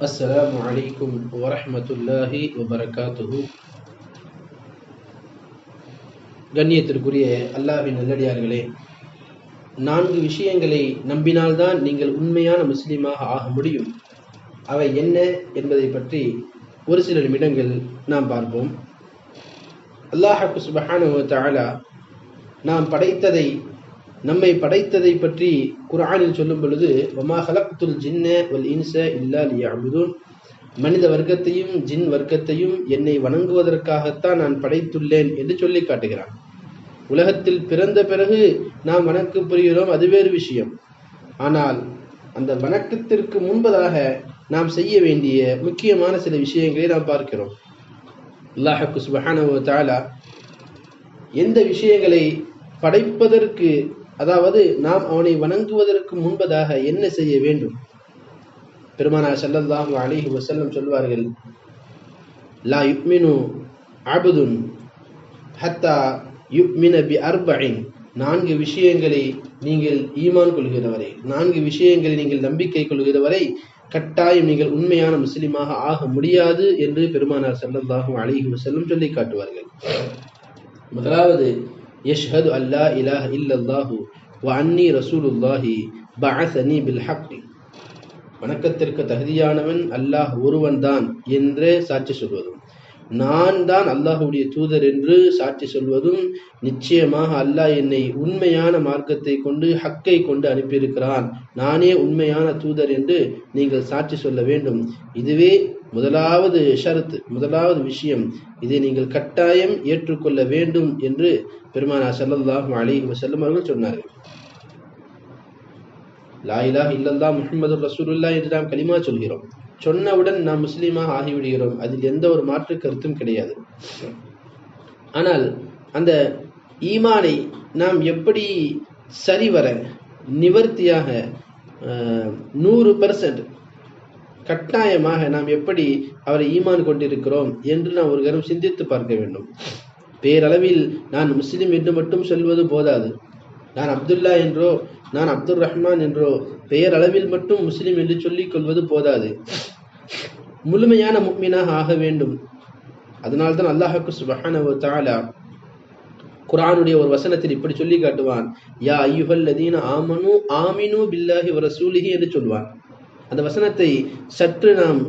السلام عليكم ورحمة الله وبركاته கண்ணியத்திற்குரிய அல்லாஹ்வின் நல்லடியார்களே நான்கு விஷயங்களை நம்பினால்தான் நீங்கள் உண்மையான முஸ்லீமாக ஆக முடியும் அவை என்ன என்பதை பற்றி ஒரு சில நிமிடங்கள் நாம் பார்ப்போம் அல்லாஹு சுபஹானஹு வ தஆலா நாம் படைத்ததை நம்மை படைத்ததை பற்றி குர்ஆனில் சொல்லும் பொழுது வமா ஹலக்துல் ஜின்ன வல் இன்ச இல்லா லியஅபுதுன். மனித வர்க்கத்தையும் ஜின் வர்க்கத்தையும் என்னை வணங்குவதற்காகத்தான் நான் படைத்துள்ளேன் என்று சொல்லி காட்டுகிறான். உலகத்தில் பிறந்த பிறகு நாம் வணக்கம் புரிகிறோம் அது வேறு விஷயம். ஆனால் அந்த வணக்கத்திற்கு முன்பதாக நாம் செய்ய வேண்டிய முக்கியமான சில விஷயங்களை நாம் பார்க்கிறோம். அல்லாஹு சுபஹானஹு வ எந்த விஷயங்களை படைப்பதற்கு அதாவது நாம் அவனை வணங்குவதற்கு முன்பதாக என்ன செய்ய வேண்டும்? பெருமானார் செல்லல்லாஹு அலிஹி வசல்லம் சொல்வார்கள் லா யுக்மினு அபுதுன் ஹத்தா யுக்மின பி அர்பஇன் நான்கு விஷயங்களை நீங்கள் ஈமான் கொள்கிறவரை நான்கு விஷயங்களை நீங்கள் நம்பிக்கை கொள்கிறவரை கட்டாயம் நீங்கள் உண்மையான முஸ்லிமாக ஆக முடியாது என்று பெருமானார் செல்லல்லாஹும் அழகி செல்லும் சொல்லி காட்டுவார்கள். முதலாவது யஷ்ஹது அல்லா இலாஹ இல்லல்லாஹு. வன்னி ரசூலுல்லாஹி பஅஸனி பில் ஹக்கி வணக்கத்திற்கு தகுதியானவன் அல்லாஹ் ஒருவன்தான் என்று சாட்சி சொல்வதும் நான் தான் அல்லாஹுடைய தூதர் என்று சாட்சி சொல்வதும் நிச்சயமாக அல்லாஹ் என்னை உண்மையான மார்க்கத்தை கொண்டு ஹக்கை கொண்டு அனுப்பியிருக்கிறான். நானே உண்மையான தூதர் என்று நீங்கள் சாட்சி சொல்ல வேண்டும். இதுவே முதலாவது ஷரத் முதலாவது விஷயம் இதை நீங்கள் கட்டாயம் ஏற்றுக்கொள்ள வேண்டும் என்று பெருமானா ஸல்லல்லாஹு அலி வஸல்லம் அவர்கள் சொன்னார்கள். லாயிலா இல்லல்லா முகமது முஹம்மது ரசூலுல்லா என்று நாம் களிமா சொல்கிறோம். சொன்னவுடன் நாம் முஸ்லீமாக ஆகிவிடுகிறோம். அதில் எந்த ஒரு மாற்று கருத்தும் கிடையாது. ஆனால் அந்த ஈமானை நாம் எப்படி சரிவர நிவர்த்தியாக நூறு பர்சன்ட் கட்டாயமாக நாம் எப்படி அவரை ஈமான் கொண்டிருக்கிறோம் என்று நாம் ஒரு கரம் சிந்தித்து பார்க்க வேண்டும். பேரளவில் நான் முஸ்லிம் என்று மட்டும் சொல்வது போதாது. நான் அப்துல்லா என்றோ நான் அப்துல் ரஹ்மான் என்றோ பெயரளவில் மட்டும் முஸ்லிம் என்று சொல்லிக் கொள்வது போதாது. முழுமையான முக்மீனாக ஆக வேண்டும். அதனால்தான் அல்லாஹாக்கு சுபஹானஹு தஆலா குரானுடைய ஒரு வசனத்தில் இப்படி சொல்லி காட்டுவான். யா ஐயுஹல் லதீன ஆமனு ஆமினு பில்லாஹி ஒரு சூலிகி என்று சொல்வான். அந்த வசனத்தை சற்று நாம்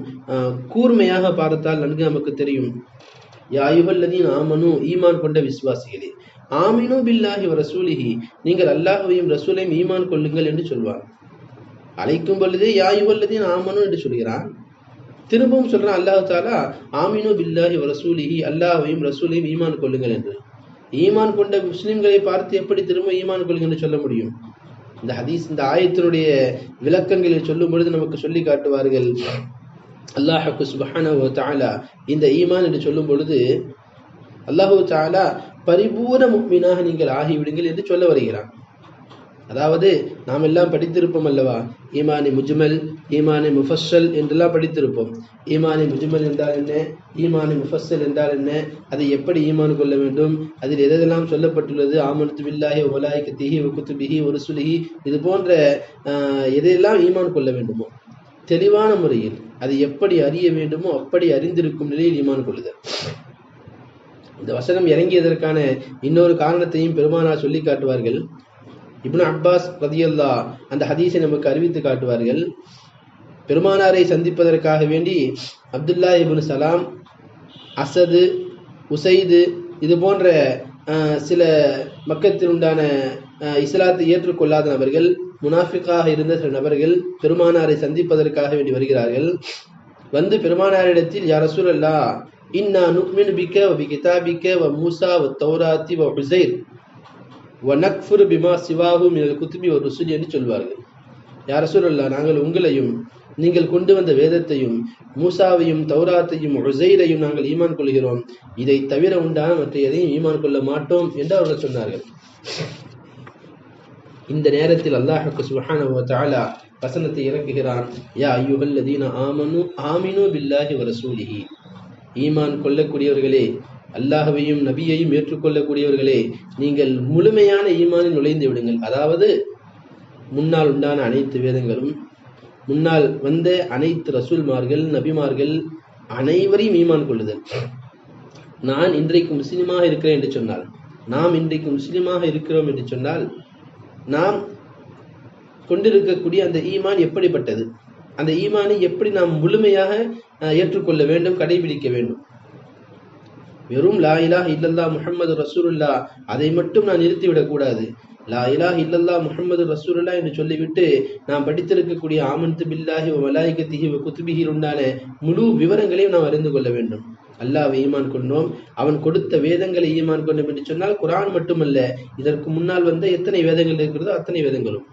கூர்மையாக பார்த்தால் நன்கு நமக்கு தெரியும். யா ஆமனு ஈமான் கொண்ட விசுவாசிகளே ஆமினு பில்லாஹி ரசூலிஹி நீங்கள் அல்லாஹையும் ரசூலையும் ஈமான் கொள்ளுங்கள் என்று சொல்வார். அழைக்கும் பொழுதே யா ஆமனு என்று சொல்கிறான். திரும்பவும் சொல்றான் அல்லாஹ் தாலா ஆமினு பில்லாஹி ரசூலிஹி அல்லாஹையும் ரசூலையும் ஈமான் கொள்ளுங்கள் என்று. ஈமான் கொண்ட முஸ்லிம்களை பார்த்து எப்படி திரும்ப ஈமான் கொள்ளுங்கள் என்று சொல்ல முடியும்? இந்த ஹதீஸ் இந்த ஆயத்தினுடைய விளக்கங்களை சொல்லும் பொழுது நமக்கு சொல்லி காட்டுவார்கள் அல்லாஹு சுபஹானஹு தாலா இந்த ஈமான் என்று சொல்லும் பொழுது அல்லாஹு தாலா பரிபூர்ண முக்மீனாக நீங்கள் ஆகிவிடுங்கள் என்று சொல்ல வருகிறான். அதாவது நாம் எல்லாம் படித்திருப்போம் அல்லவா? ஈமானி முஜ்மல் ஈமானி முஃபஸ்ஸல் என்றெல்லாம் படித்திருப்போம். ஈமானி முஜ்மல் என்றால் என்ன? ஈமானி முஃபஸ்ஸல் என்றால் என்ன? அதை எப்படி ஈமான் கொள்ள வேண்டும்? அதில் எதெல்லாம் சொல்லப்பட்டுள்ளது? ஆமனத்து பில்லாஹி ஒலாய்கத்திஹி ஒகுத்துபிஹி ஒரு சுலிஹி இது போன்ற எதையெல்லாம் ஈமான் கொள்ள வேண்டுமோ தெளிவான முறையில் அதை எப்படி அறிய வேண்டுமோ அப்படி அறிந்திருக்கும் நிலையில் ஈமான் கொள்ளுதல். இந்த வசனம் இறங்கியதற்கான இன்னொரு காரணத்தையும் பெருமானார் சொல்லி காட்டுவார்கள். இப்னு அப்பாஸ் ரதியல்லா அந்த ஹதீஸை நமக்கு அறிவித்து காட்டுவார்கள். பெருமானாரை சந்திப்பதற்காக வேண்டி அப்துல்லா இபுன் சலாம் அசது உசைது இது போன்ற சில மக்கத்தில் உண்டான இஸ்லாத்தை ஏற்றுக்கொள்ளாத நபர்கள் முனாஃபிக்காக இருந்த சில நபர்கள் பெருமானாரை சந்திப்பதற்காக வேண்டி வருகிறார்கள். வந்து பெருமானாரிடத்தில் யார் ரசூலல்லா இன்னா நுக்மின் பிக்க வ கிதாபிக்க வ மூசா வ தௌராத்தி வ ஹுசைர் வ பிமா சிவாஹு மினல் குத்துபி ஒரு ருசுல் என்று சொல்வார்கள். யார் ரசூலல்லா நாங்கள் உங்களையும் நீங்கள் கொண்டு வந்த வேதத்தையும் மூசாவையும் தௌராத்தையும் உசைரையும் நாங்கள் ஈமான் கொள்கிறோம். இதை தவிர உண்டான மற்ற எதையும் ஈமான் கொள்ள மாட்டோம் என்று அவர்கள் சொன்னார்கள். இந்த நேரத்தில் அல்லாஹுக்கு சுஹான தாலா வசனத்தை இறக்குகிறான். யா ஐயுகல்லதீன ஆமனு ஆமினு பில்லாஹி வரசூலிஹி ஈமான் கொள்ளக்கூடியவர்களே அல்லாஹவையும் நபியையும் ஏற்றுக்கொள்ளக்கூடியவர்களே நீங்கள் முழுமையான ஈமானில் நுழைந்து விடுங்கள். அதாவது முன்னால் உண்டான அனைத்து வேதங்களும் முன்னால் வந்த அனைத்து ரசூல்மார்கள் நபிமார்கள் அனைவரையும் ஈமான் கொள்ளுதல். நான் இன்றைக்கு முஸ்லீமாக இருக்கிறேன் என்று சொன்னால் நாம் இன்றைக்கு முஸ்லீமாக இருக்கிறோம் என்று சொன்னால் நாம் கொண்டிருக்கக்கூடிய அந்த ஈமான் எப்படிப்பட்டது? அந்த ஈமானை எப்படி நாம் முழுமையாக அஹ், ஏற்றுக்கொள்ள வேண்டும் கடைபிடிக்க வேண்டும்? வெறும் லா இலாஹ் இல்லல்லா முஹம்மது ரசூலுல்லா அதை மட்டும் நான் நிறுத்திவிடக் கூடாது. லா இலாஹ் இல்லல்லா முஹம்மது ரசூலுல்லா என்று சொல்லிவிட்டு நாம் படித்திருக்கக்கூடிய ஆமந்து பில்லாஹி வ மலாயிகத்திஹி வ உண்டான முழு விவரங்களையும் நாம் அறிந்து கொள்ள வேண்டும். அல்லாவை ஈமான் கொண்டோம். அவன் கொடுத்த வேதங்களை ஈமான் கொண்டோம் என்று சொன்னால் குரான் மட்டுமல்ல இதற்கு முன்னால் வந்த எத்தனை வேதங்கள் இருக்கிறதோ அத்தனை வேதங்களும்.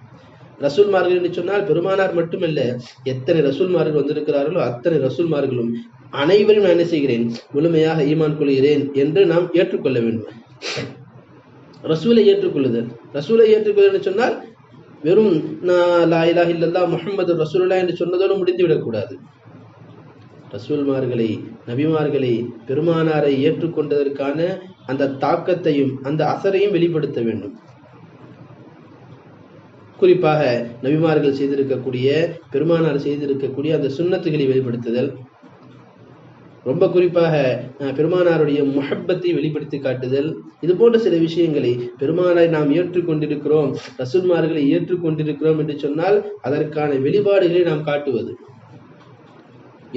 ரசூல்மார்கள் என்று சொன்னால் பெருமானார் மட்டுமல்ல எத்தனை ரசூல்மார்கள் வந்திருக்கிறார்களோ அத்தனை ரசூல்மார்களும் அனைவரும் நான் என்ன செய்கிறேன் முழுமையாக ஈமான் கொள்கிறேன் என்று நாம் ஏற்றுக்கொள்ள வேண்டும். ரசூலை ஏற்றுக்கொள்ளுதல். ரசூலை ஏற்றுக்கொள்ளுதல் என்று சொன்னால் வெறும் நான் லா இலாஹ இல்லல்லாஹ் முஹம்மது என்று சொன்னதோடு முடிந்து விடக்கூடாது ரசூல்மார்களை நபிமார்களை பெருமானாரை ஏற்றுக்கொண்டதற்கான அந்த தாக்கத்தையும் அந்த அசரையும் வெளிப்படுத்த வேண்டும். குறிப்பாக நபிமார்கள் செய்திருக்கக்கூடிய பெருமானார் செய்திருக்கக்கூடிய அந்த சுண்ணத்துகளை வெளிப்படுத்துதல். ரொம்ப குறிப்பாக பெருமானாருடைய முஹப்பத்தை வெளிப்படுத்தி காட்டுதல். இது போன்ற சில விஷயங்களை பெருமானாரை நாம் ஏற்றுக்கொண்டிருக்கிறோம் ரசூல்மார்களை ஏற்றுக்கொண்டிருக்கிறோம் என்று சொன்னால் அதற்கான வெளிப்பாடுகளை நாம் காட்டுவது.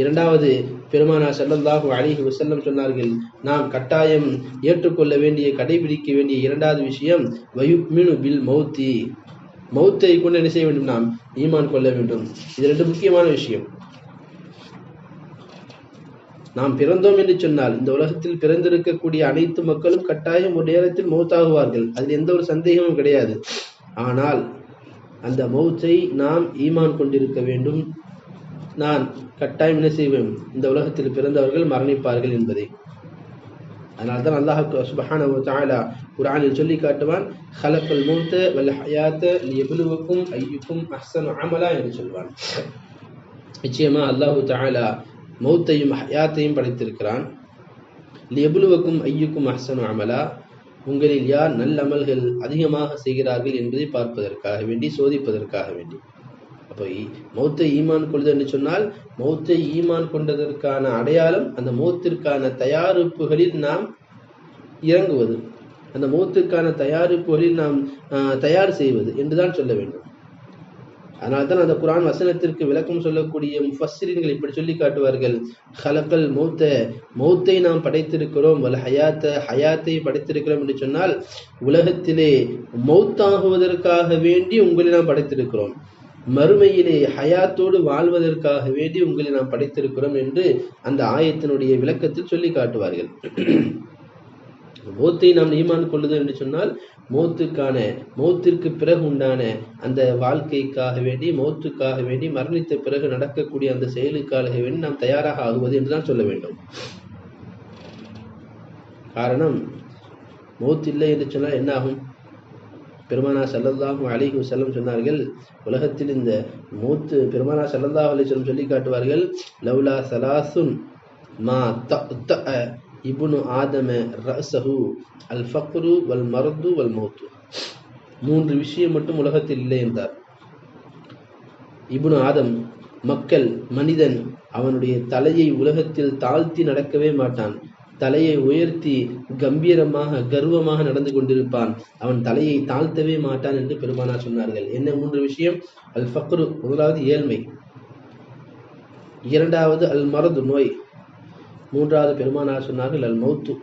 இரண்டாவது பெருமானார் செல்லந்தாகும் அலைஹி செல்லம் சொன்னார்கள் நாம் கட்டாயம் ஏற்றுக்கொள்ள வேண்டிய கடைபிடிக்க வேண்டிய இரண்டாவது விஷயம் வயுமினு பில் மௌத்தி. மௌத்தை கொண்டு என்ன செய்ய வேண்டும் நாம்? ஈமான் கொள்ள வேண்டும். இது ரெண்டு முக்கியமான விஷயம். நாம் பிறந்தோம் என்று சொன்னால் இந்த உலகத்தில் பிறந்திருக்கக்கூடிய அனைத்து மக்களும் கட்டாயம் ஒரு நேரத்தில் மௌத்தாகுவார்கள். அதில் எந்த ஒரு சந்தேகமும் கிடையாது. ஆனால் அந்த மௌத்தை நாம் ஈமான் கொண்டிருக்க வேண்டும். நான் கட்டாயம் என்ன செய்வேன் இந்த உலகத்தில் பிறந்தவர்கள் மரணிப்பார்கள் என்பதை. அதனால்தான் அல்லாஹ் சுபஹான குரானில் சொல்லி காட்டுவான் ஹலக்கல் மூத்த வல் ஹயாத்த லியப்லுவக்கும் ஐயுக்கும் அஹ்சனு அமலா என்று சொல்வான். நிச்சயமா அல்லாஹு தாலா மௌத்தையும் ஹயாத்தையும் படைத்திருக்கிறான். எபுலுவக்கும் ஐயுக்கும் அஹ்சனு அமலா உங்களில் யார் நல்ல அமல்கள் அதிகமாக செய்கிறார்கள் என்பதை பார்ப்பதற்காக வேண்டி சோதிப்பதற்காக வேண்டி. அப்போ மௌத்தை ஈமான் கொள்வது என்று சொன்னால் மௌத்தை ஈமான் கொண்டதற்கான அடையாளம் அந்த மௌத்திற்கான தயாரிப்புகளில் நாம் இறங்குவது. அந்த மௌத்துக்கான தயாரிப்புகளில் நாம் தயார் செய்வது என்றுதான் சொல்ல வேண்டும். அதனால்தான் அந்த குரான் வசனத்திற்கு விளக்கம் சொல்லக்கூடிய முஃபஸ்ஸிரீன்கள் இப்படி சொல்லி காட்டுவார்கள். ஹலக்கல் மௌத்த மௌத்தை நாம் படைத்திருக்கிறோம். வல் ஹயாத்த ஹயாத்தை படைத்திருக்கிறோம் என்று சொன்னால் உலகத்திலே மௌத்தாகுவதற்காக வேண்டி உங்களை நாம் படைத்திருக்கிறோம். மறுமையிலே ஹயாத்தோடு வாழ்வதற்காக வேண்டி உங்களை நாம் படைத்திருக்கிறோம் என்று அந்த ஆயத்தினுடைய விளக்கத்தில் சொல்லி காட்டுவார்கள். மௌத்தை நாம் ஈமான் கொள்ளுது என்று சொன்னால் மௌத்துக்கான மௌத்திற்கு பிறகு உண்டான அந்த வாழ்க்கைக்காக வேண்டி மௌத்துக்காக வேண்டி மரணித்த பிறகு நடக்கக்கூடிய அந்த செயலுக்காக வேண்டி நாம் தயாராக ஆகுவது என்றுதான் சொல்ல வேண்டும். காரணம் மௌத் இல்லை என்று சொன்னால் என்ன ஆகும்? பெருமானா ஸல்லல்லாஹு அலைஹி செல்லம் சொன்னார்கள் உலகத்தில் இந்த மூத்து பெருமானா ஸல்லல்லாஹு அலைஹி வஸல்லம் சொல்லி காட்டுவார்கள் லவ்லா சலாசுன் மா தஅ இபுனு ஆதம ரசஹு அல் ஃபக்ரு வல் மர்து வல் மௌத்து மூன்று விஷயம் மட்டும் உலகத்தில் இல்லை என்றார். இபுனு ஆதம் மக்கள் மனிதன் அவனுடைய தலையை உலகத்தில் தாழ்த்தி நடக்கவே மாட்டான். தலையை உயர்த்தி கம்பீரமாக கர்வமாக நடந்து கொண்டிருப்பான். அவன் தலையை தாழ்த்தவே மாட்டான் என்று பெருமானார் சொன்னார்கள். என்ன மூன்று விஷயம்? அல் ஃபக்ரு முதலாவது ஏழ்மை. இரண்டாவது அல் மரது நோய். மூன்றாவது பெருமானார் சொன்னார்கள் அல் மௌத்து.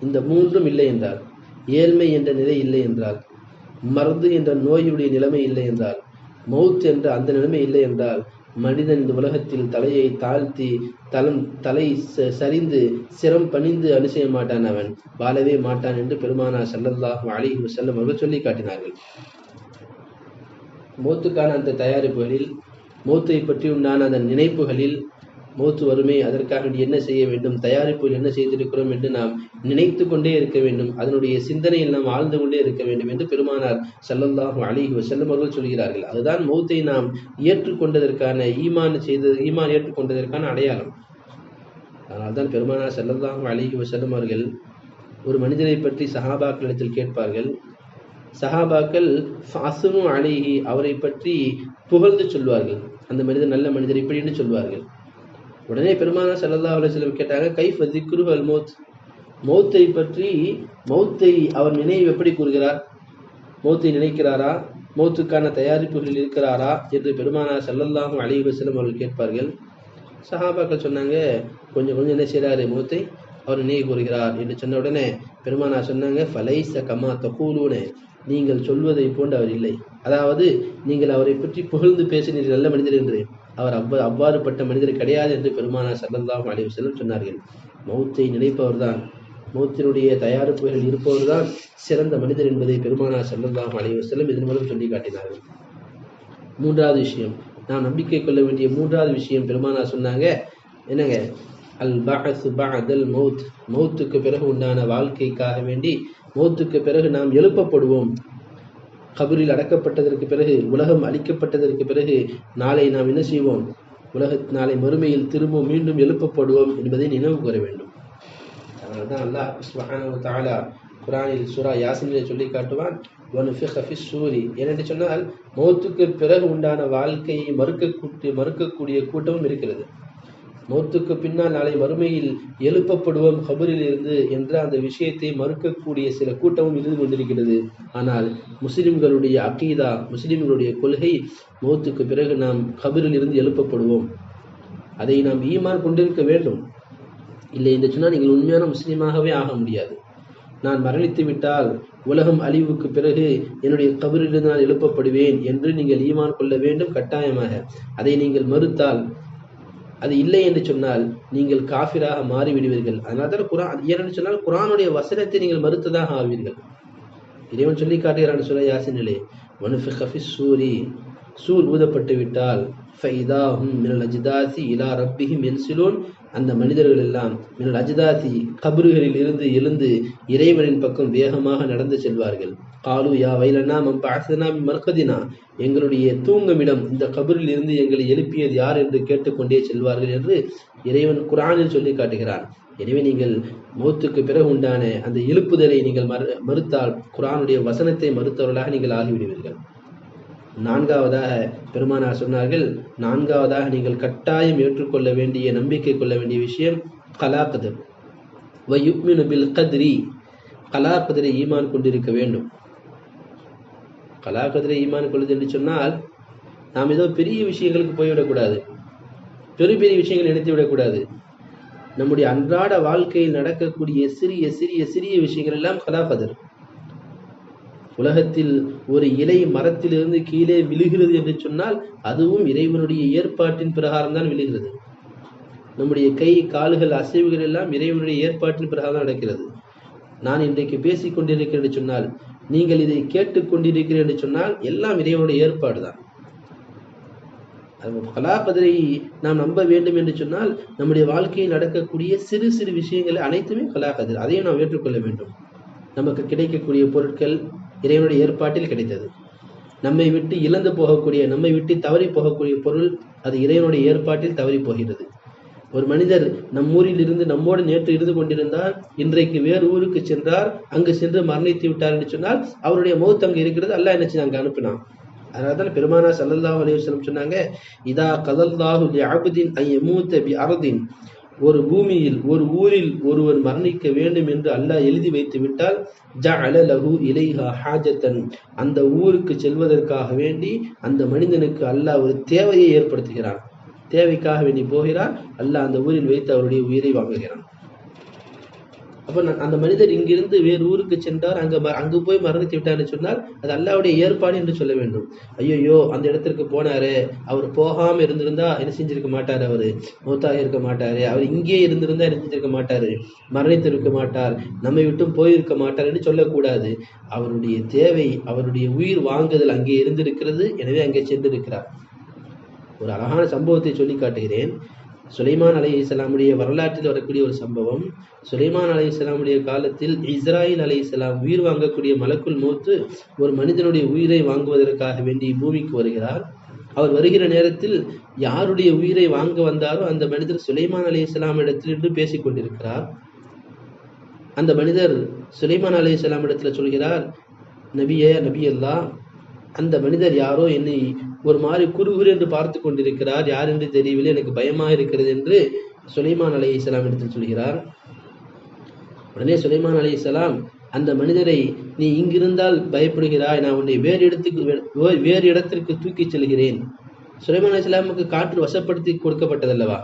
இந்த மூன்றும் இல்லை என்றார். ஏழ்மை என்ற நிலை இல்லை என்றால் மருந்து என்ற நோயுடைய நிலைமை இல்லை என்றால் மவுத் என்ற அந்த நிலைமை இல்லை என்றால் மனிதன் இந்த உலகத்தில் தலையை தாழ்த்தி தலம் தலை ச- சரிந்து சிரம் பணிந்து அனுசெய்ய மாட்டான் அவன். வாழவே மாட்டான் என்று பெருமானார் ஸல்லல்லாஹு அலைஹி செல்லம் அவர்கள் சொல்லி காட்டினார்கள். மௌத்துக்கான அந்த தயாரிப்புகளில் மௌத்தை பற்றி உண்டான அந்த நினைப்புகளில் மௌத்து வருமே அதற்காக என்ன செய்ய வேண்டும்? தயாரிப்புகள் என்ன செய்திருக்கிறோம் என்று நாம் நினைத்து கொண்டே இருக்க வேண்டும். அதனுடைய சிந்தனையில் நாம் ஆழ்ந்து கொண்டே இருக்க வேண்டும் என்று பெருமானார் ஸல்லல்லாஹு அலைஹி வஸல்லம் அவர்கள் சொல்கிறார்கள். அதுதான் மௌத்தை நாம் ஏற்றுக்கொண்டதற்கான ஈமான் செய்த ஈமான் ஏற்றுக்கொண்டதற்கான அடையாளம். அதனால்தான் பெருமானார் ஸல்லல்லாஹு அலைஹி வஸல்லம் அவர்கள் ஒரு மனிதனை பற்றி சஹாபாக்களிடத்தில் கேட்பார்கள். சஹாபாக்கள் ஃபாசுனு அலைஹி அவரை பற்றி புகழ்ந்து சொல்வார்கள். அந்த மனிதர் நல்ல மனிதர் இப்படின்னு சொல்வார்கள். உடனே பெருமானா செல்லல்லா அவரை சிலர் கேட்டாங்க கைஃப திக்ரு அல் மௌத்? மௌத்தை பற்றி மௌத்தை அவர் நினைவு எப்படி கூறுகிறார்? மௌத்தை நினைக்கிறாரா? மௌத்துக்கான தயாரிப்புகளில் இருக்கிறாரா? என்று பெருமானா செல்லல்லாம் அலைஹி வஸல்லம் அவர்கள் கேட்பார்கள். சஹாபாக்கள் சொன்னாங்க கொஞ்சம் கொஞ்சம் என்ன செய்கிறாரு மௌத்தை? அவர் நினைவு கூறுகிறார் என்று சொன்ன உடனே பெருமானா சொன்னாங்க ஃபலைச கமா தகூலூன நீங்கள் சொல்வதை போன்று அவர் இல்லை. அதாவது நீங்கள் அவரை பற்றி புகழ்ந்து பேசினீர்கள் நல்ல மனிதர் என்று. அவர் அவ்வ அவ்வாறுபட்ட மனிதர் கிடையாது என்று பெருமானா சல்லல்லாஹ் அலைஹி செல்லும் சொன்னார்கள். மௌத்தை நினைப்பவர்தான் மௌத்தினுடைய தயாரிப்புகள் இருப்பவர்தான் சிறந்த மனிதர் என்பதை பெருமானா சல்லல்லாஹ் அலைஹி செல்லும் இதன் மூலம் சொல்லி காட்டினார்கள். மூன்றாவது விஷயம் நாம் நம்பிக்கை கொள்ள வேண்டிய மூன்றாவது விஷயம் பெருமானா சொன்னாங்க என்னங்க? அல் பஹசு பஹதல் மௌத். மௌத்துக்கு பிறகு உண்டான வாழ்க்கைக்காக வேண்டி மௌத்துக்கு பிறகு நாம் எழுப்பப்படுவோம். கபரில் அடக்கப்பட்டதற்கு பிறகு உலகம் அழிக்கப்பட்டதற்கு பிறகு நாளை நாம் என்ன செய்வோம்? உலக நாளை மறுமையில் திரும்பவும் மீண்டும் எழுப்பப்படுவோம் என்பதை நினைவு கூற வேண்டும். அதனால்தான் அல்லாஹ் சுப்ஹானஹு தாலா குரானில் சுரா சூரா யாசினிலே சொல்லி காட்டுவான் வனுஃபிக ஃபிஸ் சூரி ஏனென்று சொன்னால் மௌத்துக்கு பிறகு உண்டான வாழ்க்கையை மறுக்கக்கூடிய மறுக்கக்கூடிய கூட்டமும் இருக்கிறது. மௌத்துக்கு பின்னால் நாளை மறுமையில் எழுப்பப்படுவோம் கபரில் இருந்து என்ற அந்த விஷயத்தை மறுக்கக்கூடிய சில கூட்டமும் இருந்து கொண்டிருக்கிறது. ஆனால் முஸ்லிம்களுடைய அக்கீதா முஸ்லிம்களுடைய கொள்கை மௌத்துக்கு பிறகு நாம் கபரில் இருந்து எழுப்பப்படுவோம். அதை நாம் ஈமான் கொண்டிருக்க வேண்டும். இல்லை என்று சொன்னால் நீங்கள் உண்மையான முஸ்லீமாகவே ஆக முடியாது. நான் மரணித்து விட்டால் உலகம் அழிவுக்கு பிறகு என்னுடைய கபரிலிருந்து நான் எழுப்பப்படுவேன் என்று நீங்கள் ஈமான் கொள்ள வேண்டும் கட்டாயமாக. அதை நீங்கள் மறுத்தால் அது இல்லை என்று சொன்னால் நீங்கள் காஃபிராக மாறிவிடுவீர்கள். அதனால தான் குரான் ஏனென்று சொன்னால் குரானுடைய வசனத்தை நீங்கள் மறுத்ததாக ஆவீர்கள். இறைவன் சொல்லி காட்டுகிறான் சொல்ல யாசினிலே வனுஃபிக ஃபிஸ் சூரி. சூர் ஊதப்பட்டு விட்டால் ஃபைதாஹும் மினல் அஜிதாசி இலா ரப்பிஹி மென்சிலோன் அந்த மனிதர்கள் எல்லாம் மினல் அஜ்தாசி கபறுகளில் இருந்து எழுந்து இறைவனின் பக்கம் வேகமாக நடந்து செல்வார்கள். காலு யா வைலனா மம் மர்கதினா எங்களுடைய தூங்குமிடம் இந்த கபரில் இருந்து எங்களை எழுப்பியது யார் என்று கேட்டுக்கொண்டே செல்வார்கள் என்று இறைவன் குரானில் சொல்லி காட்டுகிறான். எனவே நீங்கள் மௌத்துக்கு பிறகு உண்டான அந்த எழுப்புதலை நீங்கள் மறு மறுத்தால் குரானுடைய வசனத்தை மறுத்தவர்களாக நீங்கள் ஆகிவிடுவீர்கள். நான்காவதாக பெருமானார் சொன்னார்கள் நான்காவதாக நீங்கள் கட்டாயம் ஏற்றுக்கொள்ள வேண்டிய நம்பிக்கை கொள்ள வேண்டிய விஷயம் கலாபதர். வயுக்மினு பில் கத்ரி கலாக்கதிரை ஈமான் கொண்டிருக்க வேண்டும். கலாக்கதிரை ஈமான் கொள்வது என்று சொன்னால் நாம் ஏதோ பெரிய விஷயங்களுக்கு போய்விடக்கூடாது. பெரிய பெரிய விஷயங்கள் நினைத்து விடக்கூடாது. நம்முடைய அன்றாட வாழ்க்கையில் நடக்கக்கூடிய சிறிய சிறிய சிறிய விஷயங்கள் எல்லாம் கலாபதர். உலகத்தில் ஒரு இலை மரத்திலிருந்து கீழே விழுகிறது என்று சொன்னால் அதுவும் இறைவனுடைய ஏற்பாட்டின் பிரகாரம் தான் விழுகிறது. நம்முடைய கை கால்கள் அசைவுகள் எல்லாம் இறைவனுடைய ஏற்பாட்டின் பிரகாரம் தான் நடக்கிறது. நான் இன்றைக்கு பேசிக் கொண்டிருக்கிறேன் என்று சொன்னால் நீங்கள் இதை கேட்டுக் கொண்டிருக்கிறேன் என்று சொன்னால் எல்லாம் இறைவனுடைய ஏற்பாடு தான் கலாபதிரை நாம் நம்ப வேண்டும் என்று சொன்னால் நம்முடைய வாழ்க்கையில் நடக்கக்கூடிய சிறு சிறு விஷயங்கள் அனைத்துமே கலாகதிர் அதையும் நாம் ஏற்றுக்கொள்ள வேண்டும். நமக்கு கிடைக்கக்கூடிய பொருட்கள் இறைவனுடைய ஏற்பாட்டில் கிடைத்தது. நம்மை விட்டு இழந்து போகக்கூடிய நம்மை விட்டு தவறி போகக்கூடிய பொருள் அது இறைவனுடைய ஏற்பாட்டில் தவறி போகிறது. ஒரு மனிதர் நம் ஊரில் இருந்து நம்மோடு நேற்று இருந்து கொண்டிருந்தார் இன்றைக்கு வேறு ஊருக்கு சென்றார் அங்கு சென்று மரணித்து விட்டார் என்று சொன்னால் அவருடைய மௌத் அங்கு இருக்கிறது அல்ல என்ன செஞ்சு அங்கு அனுப்பினான். அதனால தான் பெருமானா சல்லல்லாஹு அலைஹி சொன்னாங்க இதா கதல்லாஹு லி ஐ யமூத பி அர்தின். ஒரு பூமியில் ஒரு ஊரில் ஒருவர் மரணிக்க வேண்டும் என்று அல்லாஹ் எழுதி வைத்து விட்டால் ஜஅல லஹு இலைஹா ஹாஜத்தன். அந்த ஊருக்கு செல்வதற்காக வேண்டி அந்த மனிதனுக்கு அல்லாஹ் ஒரு தேவையை ஏற்படுத்துகிறான். தேவைக்காக வேண்டி போகிறார் அல்லாஹ் அந்த ஊரில் வைத்து அவருடைய உயிரை வாங்குகிறான். அப்ப அந்த மனிதர் இங்கிருந்து வேறு ஊருக்கு சென்றார். அங்க அங்கு போய் மரணித்து விட்டார்ன்னு சொன்னால் அது அல்லாவுடைய ஏற்பாடு என்று சொல்ல வேண்டும். ஐயோ அந்த இடத்திற்கு போனாரு. அவர் போகாம இருந்திருந்தா என்ன செஞ்சிருக்க மாட்டாரு அவரு? மூத்தாக இருக்க மாட்டாரு. அவர் இங்கே இருந்திருந்தா என்ன செஞ்சிருக்க மாட்டாரு? மரணித்திருக்க மாட்டார். நம்மை விட்டும் போயிருக்க மாட்டார் என்று சொல்லக்கூடாது. அவருடைய தேவை அவருடைய உயிர் வாங்குதல் அங்கே இருந்திருக்கிறது. எனவே அங்கே சென்றிருக்கிறார். ஒரு அழகான சம்பவத்தை சொல்லி காட்டுகிறேன். சுலைமான் அலை இஸ்லாமுடைய வரலாற்றில் வரக்கூடிய ஒரு சம்பவம். சுலைமான் அலை இஸ்லாமுடைய காலத்தில் இஸ்ராயில் அலை இஸ்லாம் உயிர் வாங்கக்கூடிய மலக்குள் மூத்து ஒரு மனிதனுடைய உயிரை வாங்குவதற்காக வேண்டி பூமிக்கு வருகிறார். அவர் வருகிற நேரத்தில் யாருடைய உயிரை வாங்க வந்தாரோ அந்த மனிதர் சுலைமான் அலி இஸ்லாம் இடத்தில் இருந்து பேசிக் கொண்டிருக்கிறார். அந்த மனிதர் சுலைமான் அலி இஸ்லாம் இடத்துல சொல்கிறார் நபியே நபி அல்லா அந்த மனிதர் யாரோ என்னை ஒரு மாதிரி குறுகுறு என்று பார்த்து கொண்டிருக்கிறார். யார் என்று தெரியவில்லை. எனக்கு பயமா இருக்கிறது என்று சுலைமான் அலி இஸ்லாம் எடுத்து சொல்கிறார். உடனே சுலைமான் அலி இஸ்லாம் அந்த மனிதரை நீ இங்கிருந்தால் பயப்படுகிறாய். நான் உன்னை வேறு இடத்துக்கு வே- வேறு இடத்திற்கு தூக்கிச் செல்கிறேன். சுலைமான் அலை இஸ்லாமுக்கு காற்று வசப்படுத்தி கொடுக்கப்பட்டதல்லவா?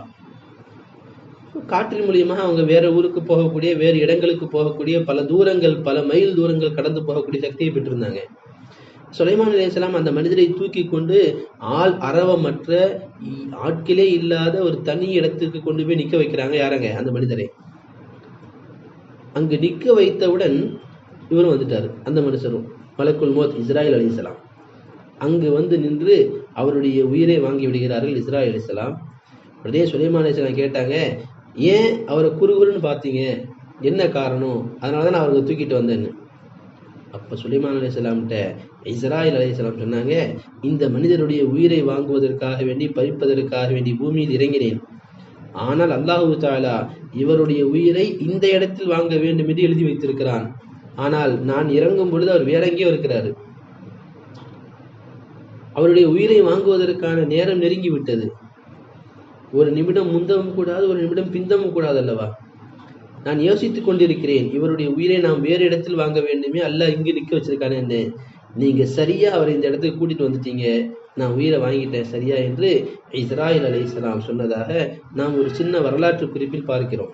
காற்றின் மூலியமாக அவங்க வேற ஊருக்கு போகக்கூடிய வேறு இடங்களுக்கு போகக்கூடிய பல தூரங்கள் பல மைல் தூரங்கள் கடந்து போகக்கூடிய சக்தியை பெற்றிருந்தாங்க. சுலைமான் அலையாம் அந்த மனிதரை தூக்கி கொண்டு ஆள் அரவமற்ற ஆட்களே இல்லாத ஒரு தனி இடத்துக்கு கொண்டு போய் நிக்க வைக்கிறாங்க யாரங்க? அந்த மனிதரை. அங்கு நிக்க வைத்தவுடன் இவரும் வந்துட்டாரு அந்த மனுஷரும். மலக்குல் மோத் இஸ்ராயல் அலிசலாம் அங்கு வந்து நின்று அவருடைய உயிரை வாங்கி விடுகிறார்கள் இஸ்ராயல் அலிசலாம் உடனே சுலைமான் அலிசலாம் கேட்டாங்க ஏன் அவரை குறுகுறுன்னு பார்த்தீங்க? என்ன காரணம்? அதனால தான் நான் அவருக்கு தூக்கிட்டு வந்தேன்னு. அப்ப சுலைமான் அலைஹிஸ்ஸலாம்கிட்ட இஸ்ராயல் அலையாம் சொன்னாங்க இந்த மனிதருடைய உயிரை வாங்குவதற்காக வேண்டி பறிப்பதற்காக வேண்டி பூமியில் இறங்கினேன். ஆனால் அல்லாஹு தாலா இவருடைய உயிரை இந்த இடத்தில் வாங்க வேண்டும் என்று எழுதி வைத்திருக்கிறான். ஆனால் நான் இறங்கும் பொழுது அவர் வேற எங்கேயோ இருக்கிறாரு. அவருடைய உயிரை வாங்குவதற்கான நேரம் நெருங்கி விட்டது. ஒரு நிமிடம் முந்தவும் கூடாது ஒரு நிமிடம் பிந்தவும் கூடாது அல்லவா? நான் யோசித்துக் கொண்டிருக்கிறேன் இவருடைய உயிரை நாம் வேறு இடத்தில் வாங்க வேண்டுமே அல்ல இங்கு நிற்க வச்சிருக்கானே நீங்க சரியா அவரை இந்த இடத்துக்கு கூட்டிட்டு வந்துட்டீங்க. நான் உயிரை வாங்கிட்டேன் சரியா என்று இஸ்ராயில் இஸ்லாம் சொன்னதாக நாம் ஒரு சின்ன வரலாற்று குறிப்பில் பார்க்கிறோம்.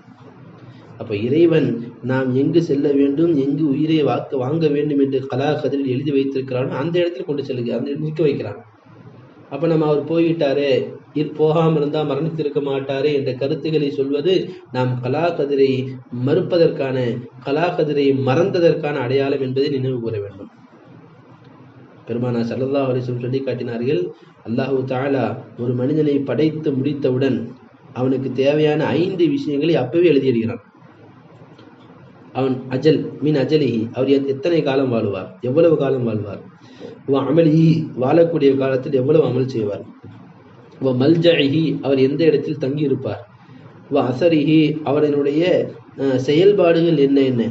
அப்ப இறைவன் நாம் எங்கு செல்ல வேண்டும் எங்கு உயிரை வாக்க வாங்க வேண்டும் என்று கலாகதில் எழுதி வைத்திருக்கிறானோ அந்த இடத்துல கொண்டு செல்லுங்க அந்த இடத்துல நிற்க வைக்கிறான். அப்ப நம்ம அவர் போய்விட்டாரு இர் போகாம இருந்தா மரணித்திருக்க மாட்டாரு என்ற கருத்துக்களை சொல்வது நாம் கலாகதிரை மறுப்பதற்கான கலாகதிரை மறந்ததற்கான அடையாளம் என்பதை நினைவு கூற வேண்டும். பெருமானா சல்லல்லா அலிஸ்லம் சொல்லி காட்டினார்கள் அல்லாஹு தாலா ஒரு மனிதனை படைத்து முடித்தவுடன் அவனுக்கு தேவையான ஐந்து விஷயங்களை அப்பவே எழுதியிடுகிறான் அவன் அஜல் மீன் அஜலிஹி அவர் எத்- எத்தனை காலம் வாழ்வார்? எவ்வளவு காலம் வாழ்வார்? வ அமலிஹி வாழக்கூடிய காலத்தில் எவ்வளவு அமல் செய்வார்? வ மல்ஜஹி அவர் எந்த இடத்தில் தங்கி இருப்பார் வ அசரிஹி அவரினுடைய அஹ், செயல்பாடுகள் என்ன என்ன?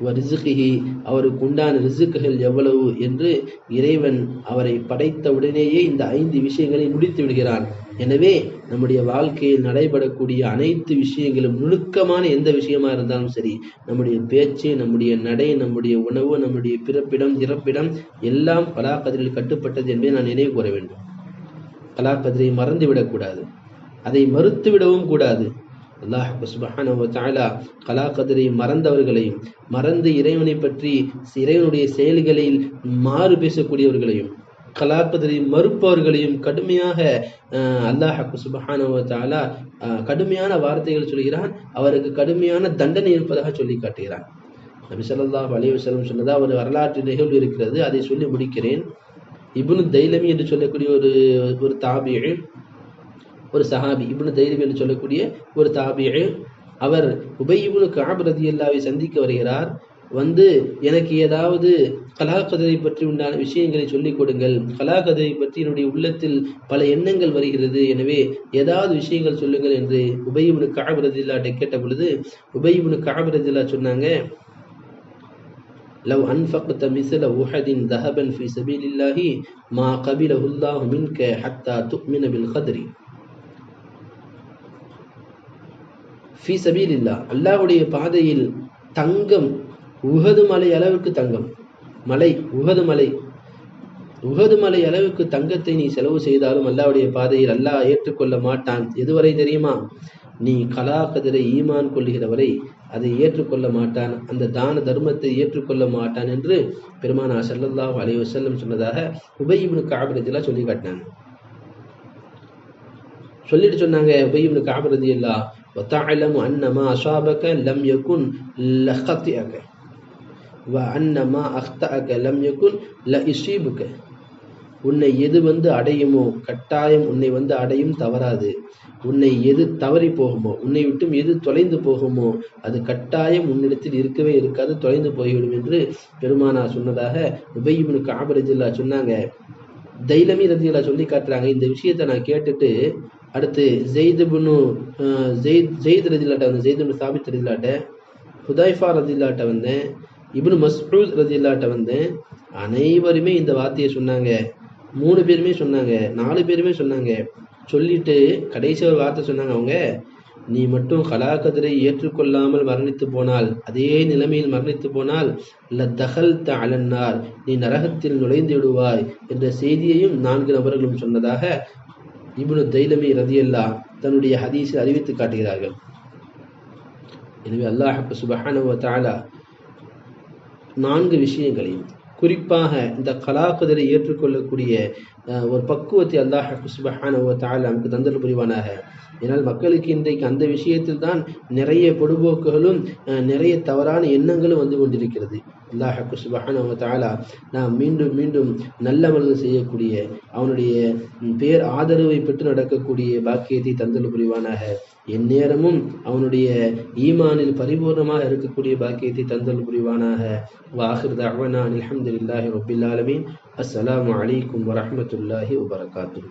ரிசுகிஹி அவருக்கு உண்டான ரிசுக்குகள் எவ்வளவு என்று இறைவன் அவரை படைத்த உடனேயே இந்த ஐந்து விஷயங்களை முடித்து விடுகிறான். எனவே நம்முடைய வாழ்க்கையில் நடைபெறக்கூடிய அனைத்து விஷயங்களும் நுணுக்கமான எந்த விஷயமா இருந்தாலும் சரி நம்முடைய பேச்சு நம்முடைய நடை நம்முடைய உணவு நம்முடைய பிறப்பிடம் இறப்பிடம் எல்லாம் கலாக்கதிரில் கட்டுப்பட்டது என்பதை நான் நினைவு கூற வேண்டும். கலாக்கதிரை மறந்து விடக்கூடாது அதை மறுத்துவிடவும் கூடாது. அல்லாஹ் சுப்ஹானஹு கலா கதிரை மறந்தவர்களையும் மறந்து இறைவனை பற்றி இறைவனுடைய செயல்களில் மாறு பேசக்கூடியவர்களையும் கலா மறுப்பவர்களையும் கடுமையாக அஹ், அல்லாஹ் சுப்ஹானஹு கடுமையான வார்த்தைகள் சொல்கிறான். அவருக்கு கடுமையான தண்டனை இருப்பதாக சொல்லி காட்டுகிறான். நபி சொல்லாஹ் அலிவசலம் சொன்னதா ஒரு வரலாற்று நிகழ்வு இருக்கிறது. அதை சொல்லி முடிக்கிறேன். இபுனு தைலமி என்று சொல்லக்கூடிய ஒரு ஒரு தாபியல் ஒரு சஹாபி இப்னு தைரியம் என்று சொல்லக்கூடிய ஒரு தாபியு அவர் உபைபுனு காப் ரதி அல்லாவை சந்திக்க வருகிறார். வந்து எனக்கு ஏதாவது கலாகதிரை பற்றி உண்டான விஷயங்களை சொல்லிக் கொடுங்கள். கலாகதிரை பற்றி என்னுடைய உள்ளத்தில் பல எண்ணங்கள் வருகிறது. எனவே ஏதாவது விஷயங்கள் சொல்லுங்கள் என்று உபயபுனு காபரதில்லாட்டை கேட்ட பொழுது உபயபுனு காபிரதில்லா சொன்னாங்க லவ் அன்ஃபக்த மிசல உஹதின் தஹபன் ஃபி சபீலில்லாஹி மா கபிலஹுல்லாஹு மின்க ஹத்தா துக்மின பில் கதிரி. ஃபி சபீல் இல்லா அல்லாஹுடைய பாதையில் தங்கம் உகது மலை அளவுக்கு தங்கம். மலை உகது மலை. உகது மலை அளவுக்கு தங்கத்தை நீ செலவு செய்தாலும் அல்லாவுடைய பாதையில் அல்லாஹ் ஏற்றுக்கொள்ள மாட்டான். எதுவரை தெரியுமா? நீ கலா கதிரை ஈமான் கொள்ளுகிறவரை அதை ஏற்றுக்கொள்ள மாட்டான். அந்த தான தர்மத்தை ஏற்றுக்கொள்ள மாட்டான் என்று பெருமானா சல்லல்லாஹ் அலி வசல்லம் சொன்னதாக உபயிபுனு காபிரஜிலா சொல்லி காட்டினாங்க. சொல்லிட்டு சொன்னாங்க உபயிபுனு காபிரதி இல்லா وتعلم أن ما أصابك لم يكن لخطئك وأن ما أخطأك لم يكن لإصيبك உன்னை எது வந்து அடையுமோ கட்டாயம் உன்னை வந்து அடையும் தவறாது உன்னை எது தவறி போகுமோ உன்னை விட்டும் எது தொலைந்து போகுமோ அது கட்டாயம் உன்னிடத்தில் இருக்கவே இருக்காது தொலைந்து போய்விடும் என்று பெருமானா சொன்னதாக உபயிபுனு காபரஜில்லா சொன்னாங்க தைலமி ரதியல்லா சொல்லி காட்டுறாங்க இந்த விஷயத்தை நான் கேட்டுட்டு அடுத்து ஜெயிதுபுனு ஜெயித் ஜெயித் ரதில்லாட்ட வந்து ஜெயிதுபுனு சாபித் ரதில்லாட்ட ஹுதைஃபா ரதில்லாட்ட வந்தேன் இப்னு மஸ்ரூத் ரதில்லாட்ட வந்தேன். அனைவருமே இந்த வார்த்தையை சொன்னாங்க. மூணு பேருமே சொன்னாங்க நாலு பேருமே சொன்னாங்க. சொல்லிட்டு கடைசி ஒரு வார்த்தை சொன்னாங்க அவங்க நீ மட்டும் கலாக்கதிரை ஏற்றுக்கொள்ளாமல் மரணித்து போனால் அதே நிலைமையில் மரணித்து போனால் ல த அலன்னார் நீ நரகத்தில் நுழைந்து விடுவாய் என்ற செய்தியையும் நான்கு நபர்களும் சொன்னதாக இபுனு தைலமி ரதியல்லா தன்னுடைய ஹதீஸில் அறிவித்து காட்டுகிறார்கள். எனவே அல்லாஹ் சுபஹானுவ தாலா நான்கு விஷயங்களையும் குறிப்பாக இந்த கலாக்குதலை ஏற்றுக்கொள்ளக்கூடிய ஒரு பக்குவத்தை அல்லாஹ் சுபஹானஹு வ நமக்கு தந்தல் புரிவானாக. ஏன்னால் மக்களுக்கு இன்றைக்கு அந்த விஷயத்தில் தான் நிறைய பொடுபோக்குகளும் நிறைய தவறான எண்ணங்களும் வந்து கொண்டிருக்கிறது. அல்லாஹ் சுபஹானஹு தாலா நாம் மீண்டும் மீண்டும் நல்லமல்கள் செய்யக்கூடிய அவனுடைய பேர் ஆதரவை பெற்று நடக்கக்கூடிய பாக்கியத்தை தந்தல் புரிவானாக. எந்நேரமும் அவனுடைய ஈமானில் பரிபூர்ணமாக இருக்கக்கூடிய பாக்கியத்தை தந்தல் புரிவானாக. வாஹிர் தஅவனா அல்ஹம்துலில்லாஹி ரப்பில் ஆலமீன். அலைக்கும் வரமத்துல்லாஹி வபரகாத்து